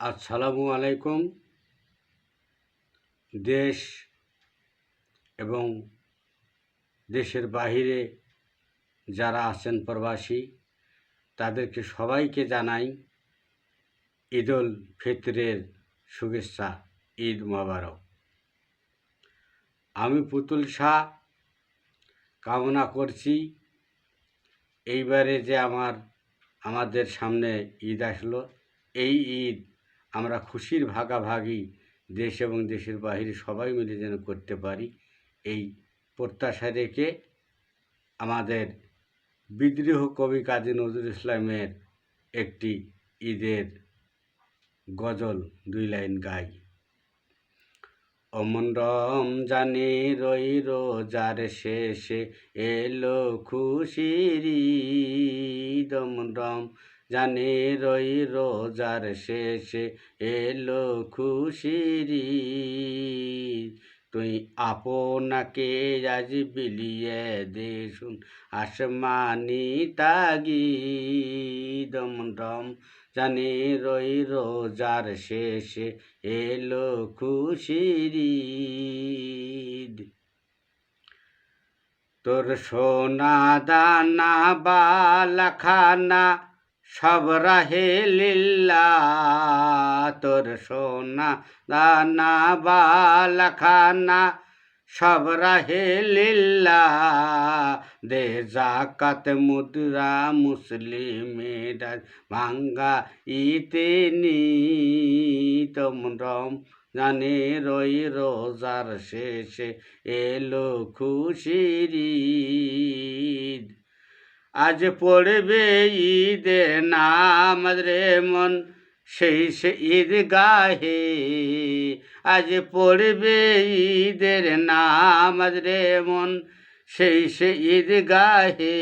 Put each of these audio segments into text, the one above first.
আসসালামু আলাইকুম। দেশ এবং দেশের বাহিরে যারা আছেন প্রবাসী, তাদেরকে সবাইকে জানাই ঈদুল ফিতরের শুভেচ্ছা, ঈদ মোবারক। আমি পুতুল শাহ, কামনা করছি, এইবারে যে আমার, আমাদের সামনে ঈদ আসলো, এই ঈদ আমরা খুশির ভাগাভাগি দেশ এবং দেশের বাহিরে সবাই মিলে যেন করতে পারি, এই প্রত্যাশা রেখে আমাদের বিদ্রোহ কবি কাজী নজরুল ইসলামের একটি ঈদের গজল দুই লাইন গাই। অমন জানি রই রোজার শেষে এলো খুশির ঈদ, অমন রম জানি রই রোজার শেষে এলো খুশির। তুই আপনাকে আজ বিলিয়ে দেশুন আসমানি তাগি দম রম জানি রই রোজার শেষে এলো খুশির। তোর সোনা দানা বালাখানা সব রাহে লিল্লা তোর সোনা দানা বালাখানা সব রাহে লিল্লা দে জাকাত মুদ্রা মুসলিমেরা ভাঙ্গা ইতে নি তোমরম জানে রই রোজার শেষে এলো খুশির। আজ পড়বে ঈদে নাম রে মন, সেই সে ঈদ গাহে আজ পড়বে ঈদের নাম রে মন সেই সে ঈদ গাহে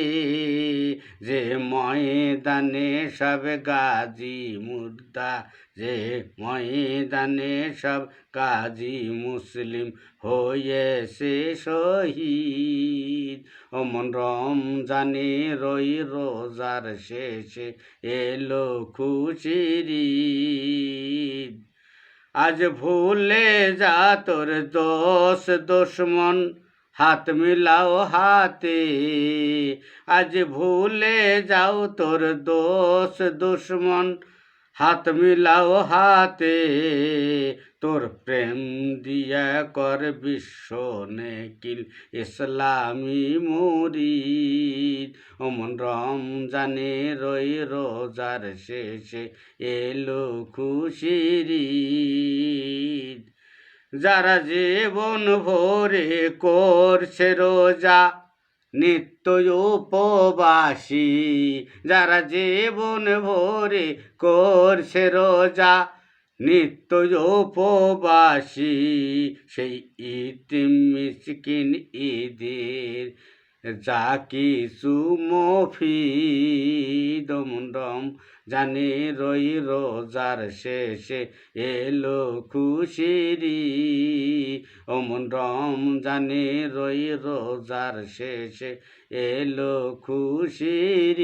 যে ময়দানে সব গাজী মুর্দা, যে ময়দানে সব কাজী মুসলিম হয়েছে শহীদ অমন রমজানে রই রোজার শেষে এলো খুশির। আজ ভুলে যা তোর দোষ, দুশ্মন হাত মিলাও হাতে। আজ ভুলে যাও তোর দোষ, দুশ্মন। হাত মিলাও হাতে। তোর প্রেম দিয়া কর বিশ্ব নেকিল ইসলামী মুরিদ। অমন রমজানে রই রোজার শেষে এলো খুশির। যারা জীবন ভরে করছে রোজা নিত্য উপবাসী। যারা জীবন ভরে করছে রোজা নিত্য উপবাসী। সেই ঈদ ঈদের যা কিছু মফিদ দম জানে রই রোজার শেষে এলো খুশিরি। অমন্ডম জানে রই রোজার শেষে এলো খুশির।